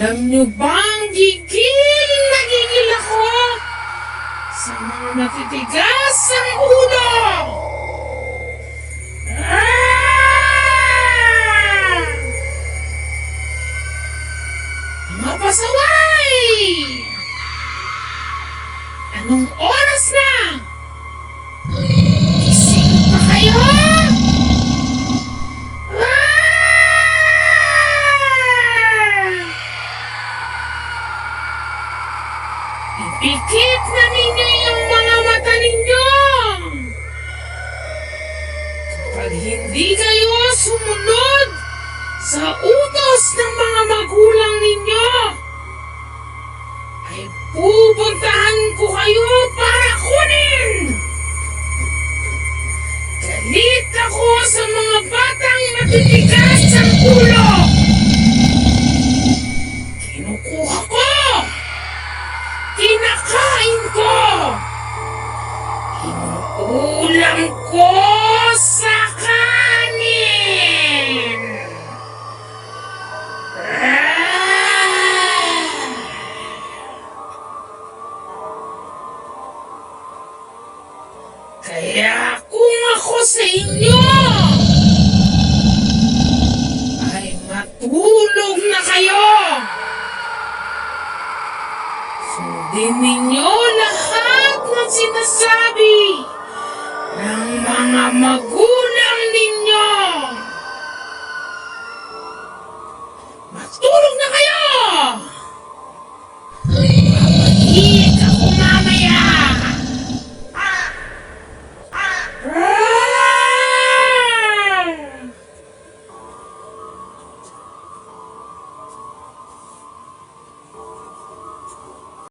Alam nyo gigil na gigil ako sa mga matitigas ang ulo? Ah! Mga pasaway! Anong Ipikit na ninyo yung mga mata ninyo! Kapag hindi kayo sumunod sa utos ng mga magulang ninyo, ay pupuntahan ko kayo para kunin! Galit ako sa mga batang matitigas ang ulo! Inuulam ko sa kanin! Ah! Kaya kung ako sa inyo ay matulog na kayo! Sundin ninyo lahat Tulog na kayo!